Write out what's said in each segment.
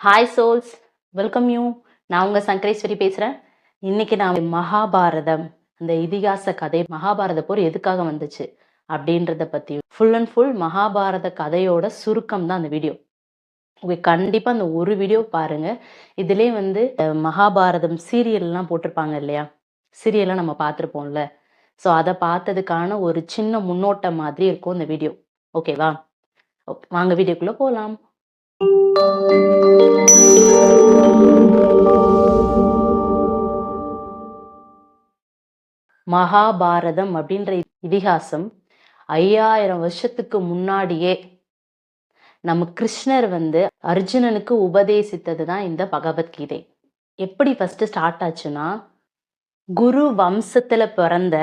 Hi souls welcome you நான் உங்கள் சங்கரேஸ்வரி பேசுகிறேன் இன்னைக்கு நான் மகாபாரதம் அந்த இதிகாச கதை மகாபாரத போர் எதுக்காக வந்துச்சு அப்படின்றத பற்றி ஃபுல் அண்ட் ஃபுல் மகாபாரத கதையோட சுருக்கம் தான் அந்த வீடியோ ஓகே கண்டிப்பாக அந்த ஒரு வீடியோ பாருங்க. இதிலே வந்து மகாபாரதம் சீரியல்லாம் போட்டிருப்பாங்க இல்லையா? சீரியல்லாம் நம்ம பார்த்துருப்போம்ல. ஸோ அதை பார்த்ததுக்கான ஒரு சின்ன முன்னோட்டம் மாதிரி இருக்கும் இந்த வீடியோ ஓகேவா ஓகே வாங்க வீடியோக்குள்ளே போகலாம் மகாபாரதம் அப்படின்ற இதிகாசம் ஐயாயிரம் வருஷத்துக்கு முன்னாடியே நம்ம கிருஷ்ணர் வந்து அர்ஜுனனுக்கு உபதேசித்தது தான் இந்த பகவத்கீதை. எப்படி ஃபர்ஸ்ட் ஸ்டார்ட் ஆச்சுன்னா குரு வம்சத்துல பிறந்த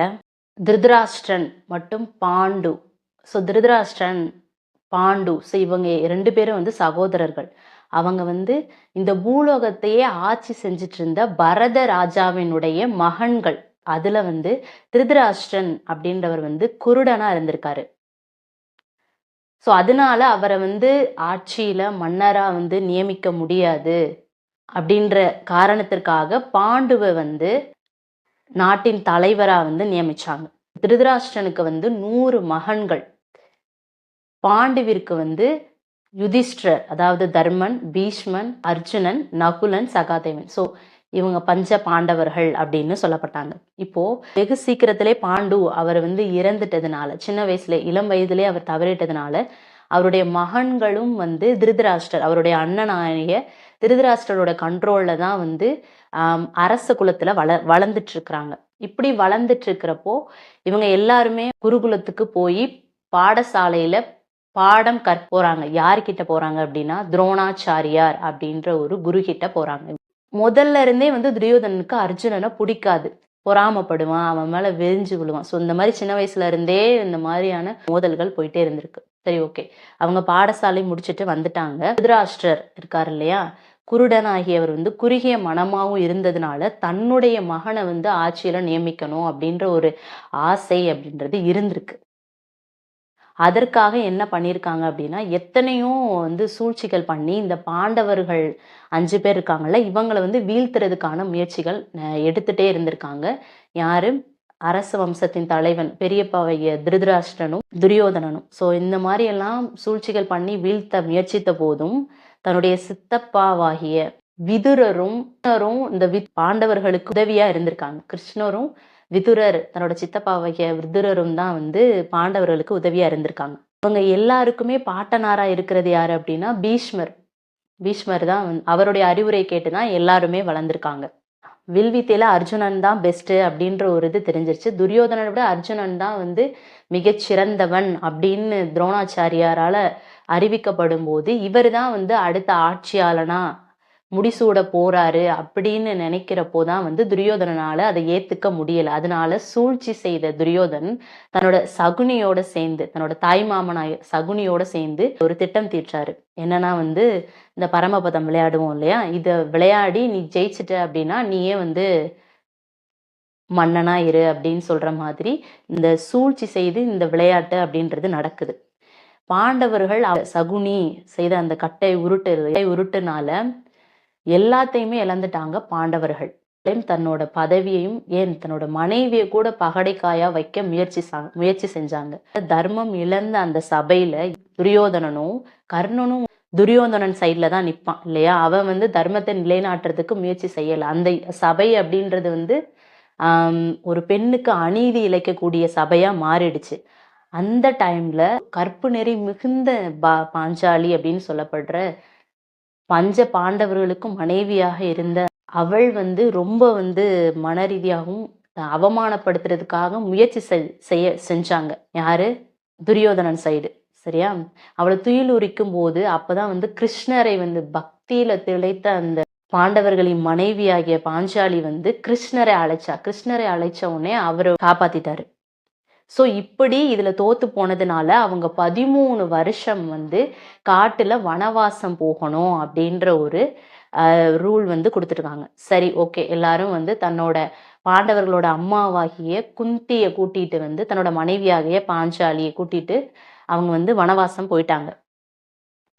திருதராஷ்டிரன் மற்றும் பாண்டு. ஸோ திருதராஷ்டிரன் பாண்டு ஸோ இவங்க ரெண்டு பேரும் வந்து சகோதரர்கள். அவங்க வந்து இந்த பூலோகத்தையே ஆட்சி செஞ்சுட்டு இருந்த பரத ராஜாவினுடைய மகன்கள். அதுல வந்து திருதராஷ்டிரன் அப்படின்றவர் வந்து குருடனா இருந்திருக்காரு. ஸோ அதனால அவரை வந்து ஆட்சியில மன்னரா வந்து நியமிக்க முடியாது அப்படின்ற காரணத்திற்காக பாண்டுவை வந்து நாட்டின் தலைவரா வந்து நியமிச்சாங்க. திருதராஷ்டிரனுக்கு வந்து நூறு மகன்கள். பாண்டுவிற்கு வந்து யுதிஷ்டர் அதாவது தர்மன் பீஷ்மன் அர்ஜுனன் நகுலன் சகாதேவன். ஸோ இவங்க பஞ்ச பாண்டவர்கள் அப்படின்னு சொல்லப்பட்டாங்க. இப்போ வெகு சீக்கிரத்திலே பாண்டு அவர் வந்து இறந்துட்டதுனால சின்ன வயசுல இளம் வயதிலே அவர் தவறிட்டதுனால அவருடைய மகன்களும் வந்து திருதராஷ்டர் அவருடைய அண்ணனாகிய திருதராஷ்டரோட கண்ட்ரோல்ல தான் வந்து அரச குலத்துல வள வளர்ந்துட்டு இருக்கிறாங்க இப்படி வளர்ந்துட்டு இருக்கிறப்போ இவங்க எல்லாருமே குருகுலத்துக்கு போய் பாடசாலையில பாடம் கற்போறாங்க யார்கிட்ட போறாங்க அப்படின்னா துரோணாச்சாரியார் அப்படின்ற ஒரு குரு கிட்ட போறாங்க. முதல்ல இருந்தே வந்து துரியோதனனுக்கு அர்ஜுனனை பிடிக்காது. பொறாமப்படுவான் அவன் மேல வெறிஞ்சு விழுவான். ஸோ இந்த மாதிரி சின்ன வயசுல இருந்தே இந்த மாதிரியான மோதல்கள் போயிட்டே இருந்திருக்கு. சரி ஓகே அவங்க பாடசாலை முடிச்சுட்டு வந்துட்டாங்க. ருத்ராஷ்டர் இருக்கார் இல்லையா? குருடன் ஆகியவர் வந்து குறுகிய மனமாவும் இருந்ததுனால தன்னுடைய மகனை வந்து ஆட்சியில நியமிக்கணும் அப்படின்ற ஒரு ஆசை அப்படின்றது இருந்திருக்கு. அதற்காக என்ன பண்ணியிருக்காங்க அப்படின்னா எத்தனையோ வந்து சூழ்ச்சிகள் பண்ணி இந்த பாண்டவர்கள் அஞ்சு பேர் இருக்காங்கல்ல இவங்களை வந்து வீழ்த்துறதுக்கான முயற்சிகள் அஹ், எடுத்துட்டே இருந்திருக்காங்க. யாரு? அரச வம்சத்தின் தலைவன் பெரியப்பாவைய திருதராஷ்டனும் துரியோதனனும். ஸோ இந்த மாதிரி எல்லாம் சூழ்ச்சிகள் பண்ணி வீழ்த்த முயற்சித்த போதும் தன்னுடைய சித்தப்பாவாகிய விதுரரும் இந்த வி பாண்டவர்களுக்கு உதவியா இருந்திருக்காங்க. கிருஷ்ணரும் விதுரர் தன்னோட சித்தப்பாவைய விதுரரும் தான் வந்து பாண்டவர்களுக்கு உதவியா இருந்திருக்காங்க. இவங்க எல்லாருக்குமே பாட்டனாரா இருக்கிறது யாரு அப்படின்னா பீஷ்மர். பீஷ்மர் தான் வந்து- அவருடைய அறிவுரை கேட்டு தான் எல்லாருமே வளர்ந்துருக்காங்க. வில்வித்தையில அர்ஜுனன் தான் பெஸ்ட் அப்படின்ற ஒரு இது தெரிஞ்சிருச்சு. துரியோதனனை விட அர்ஜுனன் தான் வந்து மிகச்சிறந்தவன் அப்படின்னு துரோணாச்சாரியாரால அறிவிக்கப்படும் போது இவர் தான் வந்து அடுத்த ஆட்சியாளனா முடிசூட போறாரு அப்படின்னு நினைக்கிறப்போ தான் வந்து துரியோதனனால அதை ஏத்துக்க முடியல. அதனால சூழ்ச்சி செய்த துரியோதன் தன்னோட சகுனியோட சேர்ந்து தன்னோட தாய் மாமனாய் சகுனியோட சேர்ந்து ஒரு திட்டம் தீர்ச்சாரு. என்னன்னா வந்து இந்த பரமபதம் விளையாடுவோம் இல்லையா? இத விளையாடி நீ ஜெயிச்சிட்ட அப்படின்னா நீயே வந்து மன்னனா இரு அப்படின்னு சொல்ற மாதிரி இந்த சூழ்ச்சி செய்து இந்த விளையாட்டு அப்படின்றது நடக்குது. பாண்டவர்கள் சகுனி செய்த அந்த கட்டை உருட்டு உருட்டுனால எல்லாத்தையுமே இழந்துட்டாங்க பாண்டவர்கள். தன்னோட பதவியையும் ஏன் தன்னோட மனைவியை கூட பகடைக்காயா வைக்க முயற்சி முயற்சி செஞ்சாங்க. தர்மம் இழந்த அந்த சபையில துரியோதனனும் கர்ணனும் துரியோதனன் சைட்ல தான் நிப்பான் இல்லையா? அவன் வந்து தர்மத்தை நிலைநாட்டுறதுக்கு முயற்சி செய்யல. அந்த சபை அப்படின்றது வந்து ஒரு பெண்ணுக்கு அநீதி இழைக்கக்கூடிய சபையா மாறிடுச்சு. அந்த டைம்ல கற்பு நெறி மிகுந்த பா- பாஞ்சாலி அப்படின்னு சொல்லப்படுற பஞ்ச பாண்டவர்களுக்கும் மனைவியாக இருந்த அவள் வந்து ரொம்ப வந்து மன ரீதியாகவும் அவமானப்படுத்துறதுக்காக முயற்சி செய்ய செஞ்சாங்க. யாரு? துரியோதனன் சைடு சரியா? அவளை துயிலுரிக்கும் போது அப்பதான் வந்து கிருஷ்ணரை வந்து பக்தியில திளைத்த அந்த பாண்டவர்களின் மனைவியாகிய பாஞ்சாலி வந்து கிருஷ்ணரை அழைச்சா கிருஷ்ணரை அழைச்ச உடனே அவரை காப்பாத்திட்டாரு. ஸோ இப்படி இதில் தோற்று போனதுனால அவங்க பதிமூணு வருஷம் வந்து காட்டில் வனவாசம் போகணும் அப்படின்ற ஒரு ரூல் வந்து கொடுத்துருக்காங்க. சரி ஓகே எல்லாரும் வந்து தன்னோட பாண்டவர்களோட அம்மாவாகிய குந்தியை கூட்டிகிட்டு வந்து தன்னோட மனைவியாகிய பாஞ்சாலியை கூட்டிகிட்டு அவங்க வந்து வனவாசம் போயிட்டாங்க.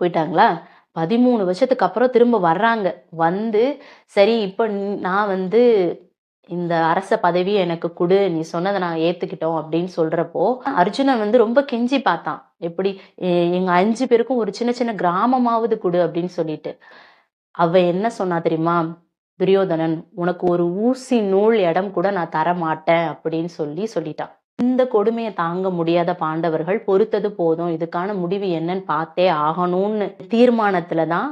போயிட்டாங்களா? பதிமூணு வருஷத்துக்கு அப்புறம் திரும்ப வர்றாங்க. வந்து சரி இப்போ நான் வந்து இந்த அரச பதவியை எனக்கு கொடு நீ சொன்னதை நான் ஏத்துக்கிட்டோம் அப்படின்னு சொல்றப்போ அர்ஜுனன் வந்து ரொம்ப கெஞ்சி பார்த்தான். எப்படி எங்க அஞ்சு பேருக்கும் ஒரு சின்ன சின்ன கிராமமாவது கொடு அப்படின்னு சொல்லிட்டு. அவ என்ன சொன்னா தெரியுமா? துரியோதனன் உனக்கு ஒரு ஊசி நூல் இடம் கூட நான் தர மாட்டேன் அப்படின்னு சொல்லி சொல்லிட்டான். இந்த கொடுமையை தாங்க முடியாத பாண்டவர்கள் பொறுத்தது போதும் இதுக்கான முடிவு என்னன்னு பார்த்தே ஆகணும்னு தீர்மானத்துல தான்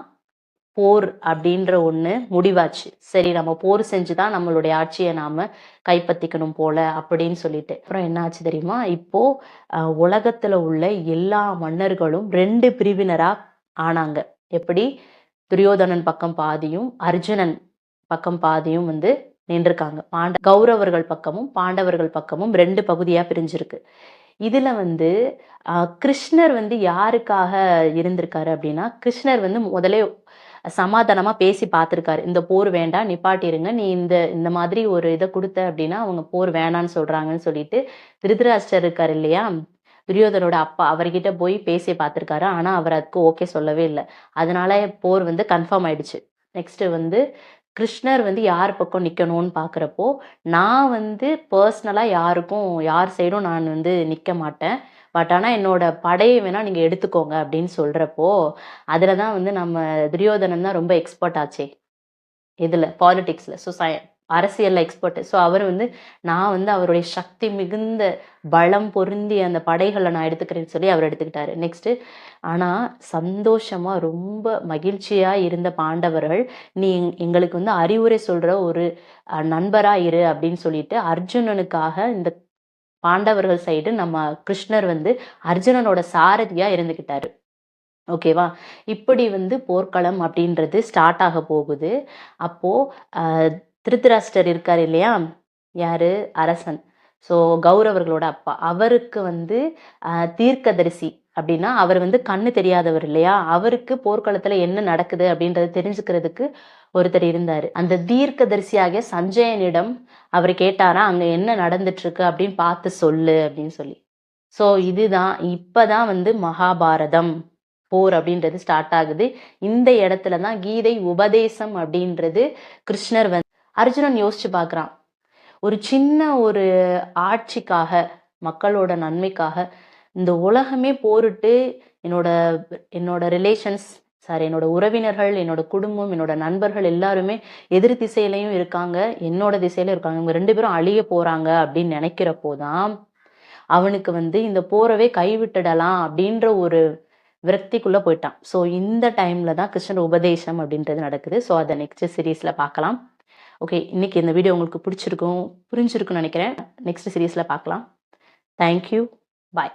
போர் அப்படின்ற ஒன்று முடிவாச்சு. சரி நம்ம போர் செஞ்சு தான் நம்மளுடைய ஆட்சியை நாம் கைப்பற்றிக்கணும் போல அப்படின்னு சொல்லிட்டு. அப்புறம் என்ன ஆச்சு தெரியுமா? இப்போ உலகத்தில் உள்ள எல்லா மன்னர்களும் ரெண்டு பிரிவினராக ஆனாங்க. எப்படி? துரியோதனன் பக்கம் பாதியும் அர்ஜுனன் பக்கம் பாதியும் வந்து நின்றுருக்காங்க. பாண்ட கௌரவர்கள் பக்கமும் பாண்டவர்கள் பக்கமும் ரெண்டு பகுதியாக பிரிஞ்சிருக்கு. இதில் வந்து கிருஷ்ணர் வந்து யாருக்காக இருந்திருக்காரு அப்படின்னா கிருஷ்ணர் வந்து முதலே சமாதானமாக பேசி பார்த்துருக்காரு. இந்த போர் வேண்டாம் நிப்பாட்டிருங்க. நீ இந்த இந்த மாதிரி ஒரு இதை கொடுத்த அப்படின்னா அவங்க போர் வேணான்னு சொல்கிறாங்கன்னு சொல்லிட்டு திருதராஷ்டர் இருக்கார் இல்லையா? துரியோதனோட அப்பா அவர்கிட்ட போய் பேசி பார்த்துருக்காரு. ஆனால் அவர் அதுக்கு ஓகே சொல்லவே இல்லை. அதனால போர் வந்து கன்ஃபார்ம் ஆயிடுச்சு. நெக்ஸ்ட்டு வந்து கிருஷ்ணர் வந்து யார் பக்கம் நிற்கணும்னு பார்க்குறப்போ நான் வந்து பர்சனலாக யாருக்கும் யார் சைடும் நான் வந்து நிற்க மாட்டேன். பட் ஆனால் என்னோட படையை வேணால் நீங்கள் எடுத்துக்கோங்க அப்படின்னு சொல்கிறப்போ அதில் தான் வந்து நம்ம துரியோதனன் தான் ரொம்ப எக்ஸ்பர்ட் ஆச்சே. இதில் பாலிடிக்ஸில் ஸோ சய அரசியலில் எக்ஸ்பர்ட்டு ஸோ அவர் வந்து நான் வந்து அவருடைய சக்தி மிகுந்த பலம் பொருந்திய அந்த படைகளை நான் எடுத்துக்கிறேன்னு சொல்லி அவர் எடுத்துக்கிட்டாரு. நெக்ஸ்ட்டு ஆனால் சந்தோஷமாக ரொம்ப மகிழ்ச்சியாக இருந்த பாண்டவர்கள் நீ எங்- எங்களுக்கு வந்து அறிவுரை சொல்கிற ஒரு நண்பராக இரு அப்படின்னு சொல்லிட்டு அர்ஜுனனுக்காக இந்த பாண்டவர்கள் சைடு நம்ம கிருஷ்ணர் வந்து அர்ஜுனனோட சாரதியா இருந்துக்கிட்டாரு ஓகேவா இப்படி வந்து போர்க்களம் அப்படின்றது ஸ்டார்ட் ஆக போகுது. அப்போ ஆஹ், இருக்கார் இல்லையா? யாரு? அரசன். ஸோ கௌரவர்களோட அப்பா. அவருக்கு வந்து தீர்க்கதரிசி அப்படின்னா அவர் வந்து கண்ணு தெரியாதவர் இல்லையா? அவருக்கு போர்க்களத்தில் என்ன நடக்குது அப்படின்றத தெரிஞ்சுக்கிறதுக்கு ஒருத்தர் இருந்தார். அந்த தீர்க்கதரிசியாகிய சஞ்சயனிடம் அவர் கேட்டாரா அங்கே என்ன நடந்துட்டுருக்கு அப்படின்னு பார்த்து சொல்லு அப்படின்னு சொல்லி. ஸோ இதுதான் இப்போ தான் வந்து மகாபாரதம் போர் அப்படின்றது ஸ்டார்ட் ஆகுது. இந்த இடத்துல தான் கீதை உபதேசம் அப்படின்றது கிருஷ்ணர் வந்து அர்ஜுனன் யோசிச்சு பார்க்குறான். ஒரு சின்ன ஒரு ஆட்சிக்காக மக்களோட நன்மைக்காக இந்த உலகமே போரிட்டு என்னோட என்னோட ரிலேஷன்ஸ் சார் என்னோட உறவினர்கள் என்னோட குடும்பம் என்னோட நண்பர்கள் எல்லாருமே எதிர் திசையிலையும் இருக்காங்க என்னோட திசையில இருக்காங்க. இவங்க ரெண்டு பேரும் அழிய போறாங்க அப்படின்னு நினைக்கிறப்போ தான் அவனுக்கு வந்து இந்த போரவே கைவிட்டுடலாம் அப்படின்ற ஒரு விரக்திக்குள்ள போயிட்டான். ஸோ இந்த டைம்ல தான் கிருஷ்ணர் உபதேசம் அப்படின்றது நடக்குது. ஸோ அதை நெக்ஸ்ட் சீரீஸ்ல பார்க்கலாம். ஓகே இன்னைக்கு இந்த வீடியோ உங்களுக்கு பிடிச்சிருக்கும் புரிஞ்சிருக்கும்னு நினைக்கிறேன். நெக்ஸ்ட் சீரீஸ்ல பார்க்கலாம். Thank you bye